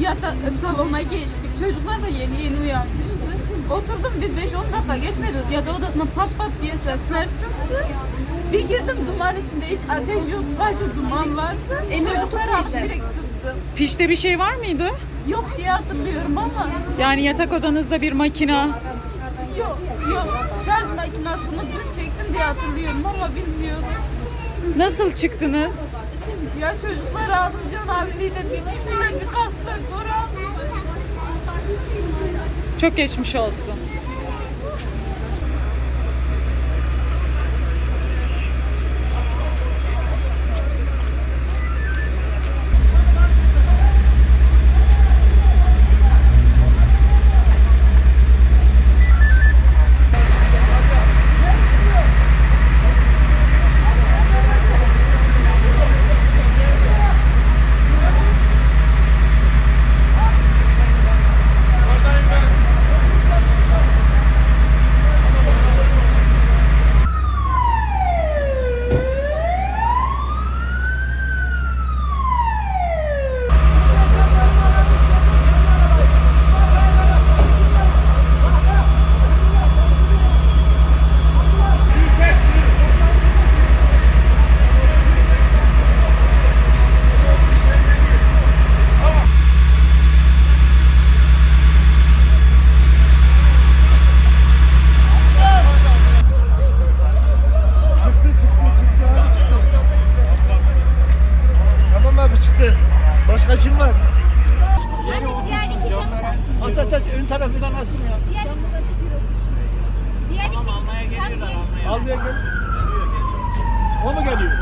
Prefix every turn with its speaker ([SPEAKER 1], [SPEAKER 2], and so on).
[SPEAKER 1] yata, salona geçtik. Çocuklar da yeni yeni uyanmıştı. Oturdum bir 5-10 dakika geçmedi. Yata odasına pat pat diye sesler çıktı. Bir girdim duman içinde hiç ateş yok. Sadece duman vardı. E, Çocuklar aldı direkt çıktı.
[SPEAKER 2] Fişte bir şey var mıydı?
[SPEAKER 1] Yok diye hatırlıyorum ama.
[SPEAKER 2] Yani yatak odanızda bir makina,
[SPEAKER 1] yok yok. Şarj makinesini dün çektim diye hatırlıyorum ama bilmiyorum.
[SPEAKER 2] Nasıl çıktınız?
[SPEAKER 1] Ya çocuklar aldım Can abiyle bir düştüler bir kalktılar sonra
[SPEAKER 2] Çok geçmiş olsun.
[SPEAKER 3] Tamam abi çıktı. Kim var?
[SPEAKER 4] Hani diğer iki cam
[SPEAKER 3] Aç aç aç ön tarafından alsın ya.
[SPEAKER 4] diğer diğer iki almaya geliyorlar
[SPEAKER 3] Al ver gel. O mu geliyor?